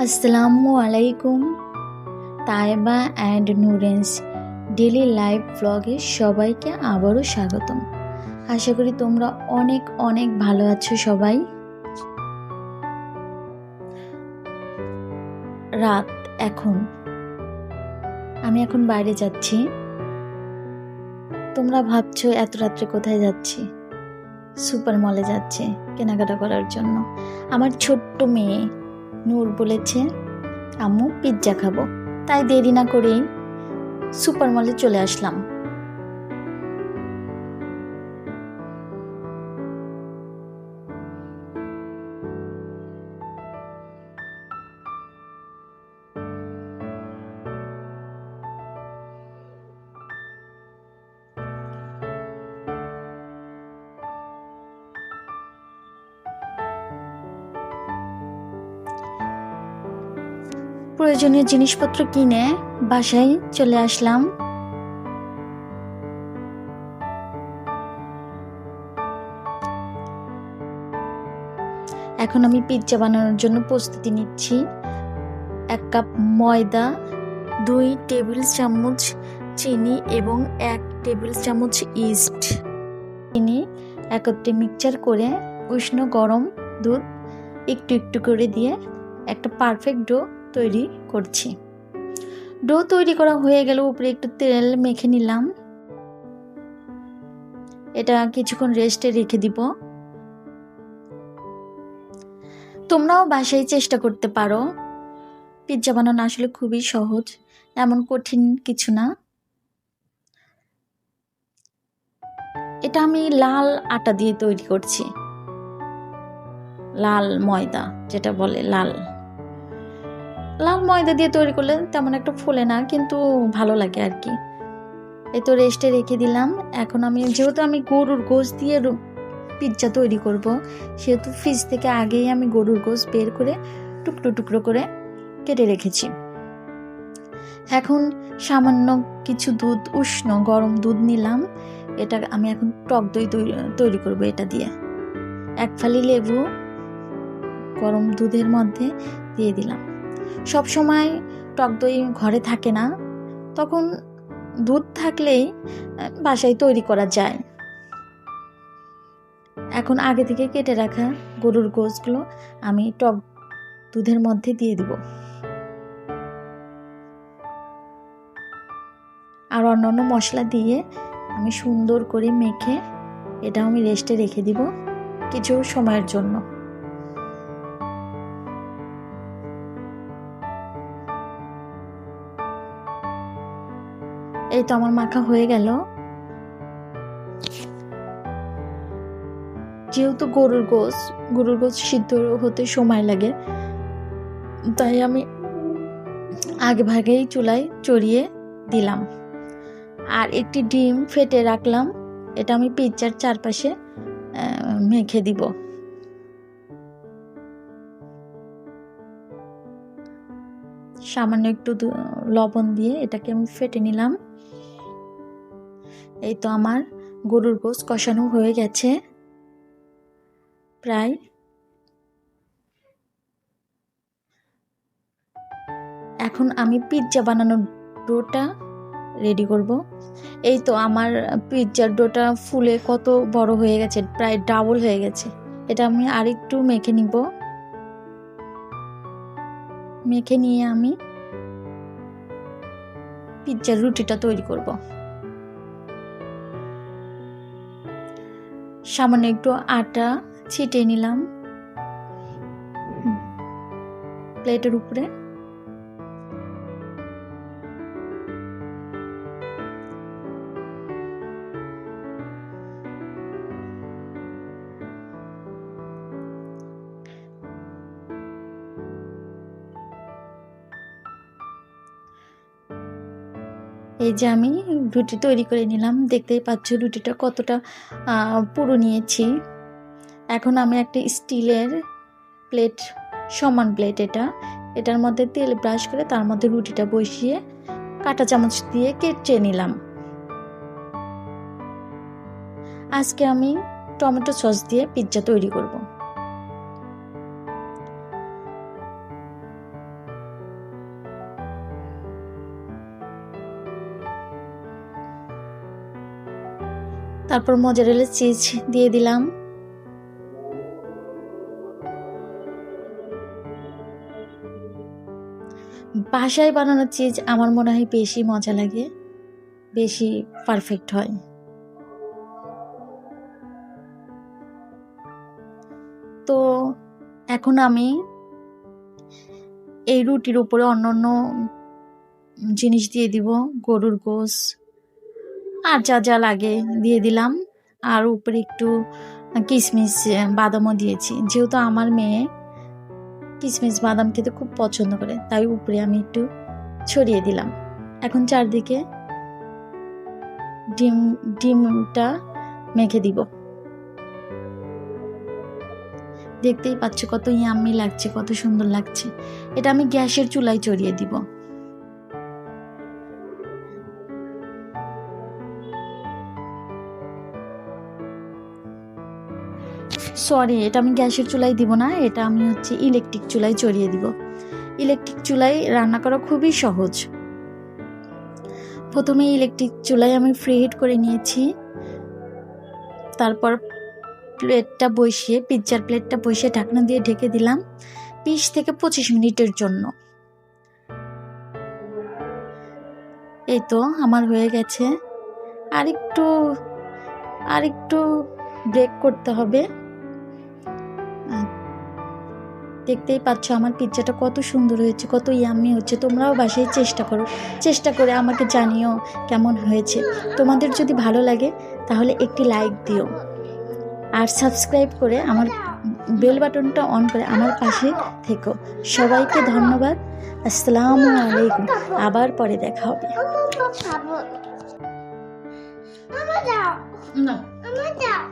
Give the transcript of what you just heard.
আসসালামু আলাইকুম। তাইবা অ্যান্ড নুরেন্স ডেলি লাইভ ব্লগে সবাইকে আবারও স্বাগতম। আশা করি তোমরা অনেক অনেক ভালো আছো সবাই। রাত এখন। আমি এখন বাইরে যাচ্ছি। তোমরা ভাবছ এত রাত্রে কোথায় যাচ্ছি? সুপার মলে যাচ্ছে কেনাকাটা করার জন্য। আমার ছোট্ট মেয়ে। নূর বলেছে আম্মু পিৎজা খাব। তাই দেরি না করেই সুপার মলে চলে আসলাম। প্রয়োজনীয় জিনিসপত্র কিনে বাসায় চলে আসলাম। এখন আমি পিৎজা বানানোর জন্য প্রস্তুতি নিচ্ছি। এক কাপ ময়দা, দুই টেবিল চামচ চিনি এবং এক টেবিল চামচ ইস্ট। চিনি একত্রে মিক্সচার করে উষ্ণ গরম দুধ একটু একটু করে দিয়ে একটা পারফেক্ট ডো তৈরি করছি। ডো তৈরি করা হয়ে গেল, উপরে একটু তেল মেখে নিলাম। এটা কিছুক্ষণ রেস্টে রেখে দিব। তোমরাও বাসায় চেষ্টা করতে পারো। পিৎজা বানানো আসলে খুবই সহজ, এমন কঠিন কিছু না। এটা আমি লাল আটা দিয়ে তৈরি করছি। লাল ময়দা, যেটা বলে লাল। লাল ময়দা দিয়ে তৈরি করলে তেমন একটা ফোলে না, কিন্তু ভালো লাগে আর কি এই তো রেস্টে রেখে দিলাম। এখন আমি, যেহেতু আমি গরুর গোশ দিয়ে পিৎজা তৈরি করব, সেহেতু ফ্রিজ থেকে আগেই আমি গরুর গোশ বের করে টুকরো টুকরো করে কেটে রেখেছি। এখন সামান্য কিছু দুধ, উষ্ণ গরম দুধ নিলাম। এটা আমি এখন টক দই তৈরি করব এটা দিয়ে। এক ফালি লেবু গরম দুধের মধ্যে দিয়ে দিলাম। সব সময় টক দই ঘরে থাকে না, তখন দুধ থাকলেই বাসায় তৈরি করা যায়। এখন আগে থেকে কেটে রাখা গরুর গোশগুলো আমি টক দুধের মধ্যে দিয়ে দিব। আর অন্যান্য মশলা দিয়ে আমি সুন্দর করে মেখে এটা আমি রেস্টে রেখে দিব কিছু সময়ের জন্য। এই তো আমার মাখা হয়ে গেল। যেহেতু গরুর গোস গরুর গোস সিদ্ধ হতে সময় লাগে, তাই আমি আগে ভাগেই চুলায় চড়িয়ে দিলাম। আর একটি ডিম ফেটে রাখলাম, এটা আমি পিৎজার চারপাশে মেখে দিব। সামান্য একটু লবণ দিয়ে এটাকে আমি ফেটে নিলাম। এই তো আমার গরুর গোস কষানো হয়ে গেছে। প্রায় এখন আমি পিৎজা বানানোর ডোটা রেডি করব। এই তো আমার পিৎজার ডোটা ফুলে কত বড় হয়ে গেছে, প্রায় ডাবল হয়ে গেছে। এটা আমি আরেকটু মেখে নিব। মেখে নিয়ে আমি পিৎজার রুটিটা তৈরি করব। সামান্য একটু আটা ছিটিয়ে নিলাম। প্লেটের উপরে। এই যে আমি রুটি তৈরি করে নিলাম, দেখতেই পাচ্ছ রুটিটা কতটা পুরো নিয়েছি। এখন আমি একটা স্টিলের প্লেট, সমান প্লেট এটা। এটার মধ্যে তেল ব্রাশ করে তার মধ্যে রুটিটা বসিয়ে কাটা চামচ দিয়ে কেটে নিলাম। আজকে আমি টমেটো সস দিয়ে পিৎজা তৈরি করব। তারপর মজারেলা চিজ দিয়ে দিলাম। বাসায় বানানো চিজ আমার মনে হয় বেশি মজা লাগে, বেশি পারফেক্ট হয়। তো এখন আমি এই রুটির উপরে অন্য অন্য জিনিস দিয়ে দিব, গরুর গোস আর যা যা লাগে দিয়ে দিলাম। আর উপরে একটু কিশমিশ বাদামও দিয়েছি। যেহেতু আমার মেয়ে কিশমিশ বাদাম খেতে খুব পছন্দ করে, তাই উপরে আমি একটু ছড়িয়ে দিলাম। এখন চারদিকে ডিম, ডিমটা মেখে দিব। দেখতেই পাচ্ছ কত ইয়াম্মি লাগছে, কত সুন্দর লাগছে। এটা আমি গ্যাসের চুলায় চড়িয়ে দিব। সরি এটা আমি গ্যাসের চুলায় দিব না, এটা আমি হচ্ছে ইলেকট্রিক চুলায় চড়িয়ে দিব। ইলেকট্রিক চুলায় রান্না করা খুবই সহজ। প্রথমে ইলেকট্রিক চুলায় আমি ফ্রি হিট করে নিয়েছি। তারপর প্লেটটা বসিয়ে পিৎজার প্লেটটা বসিয়ে ঢাকনা দিয়ে ঢেকে দিলাম বিশ থেকে পঁচিশ মিনিটের জন্য। এই তো আমার হয়ে গেছে। আরেকটু আরেকটু ব্রেক করতে হবে। দেখতেই পাচ্ছ আমার পিৎজাটা কত সুন্দর হয়েছে কত ইয়াম্মি হচ্ছে তোমরাও বাসায় চেষ্টা করো চেষ্টা করে আমাকে জানিও কেমন হয়েছে। তোমাদের যদি ভালো লাগে তাহলে একটি লাইক দিও। আর সাবস্ক্রাইব করে আমার বেল বাটনটা অন করে আমার পাশে থেকো। সবাইকে ধন্যবাদ। আসসালামু আলাইকুম। আবার পরে দেখা হবে। খাব মামা দাও। না। মামা দাও।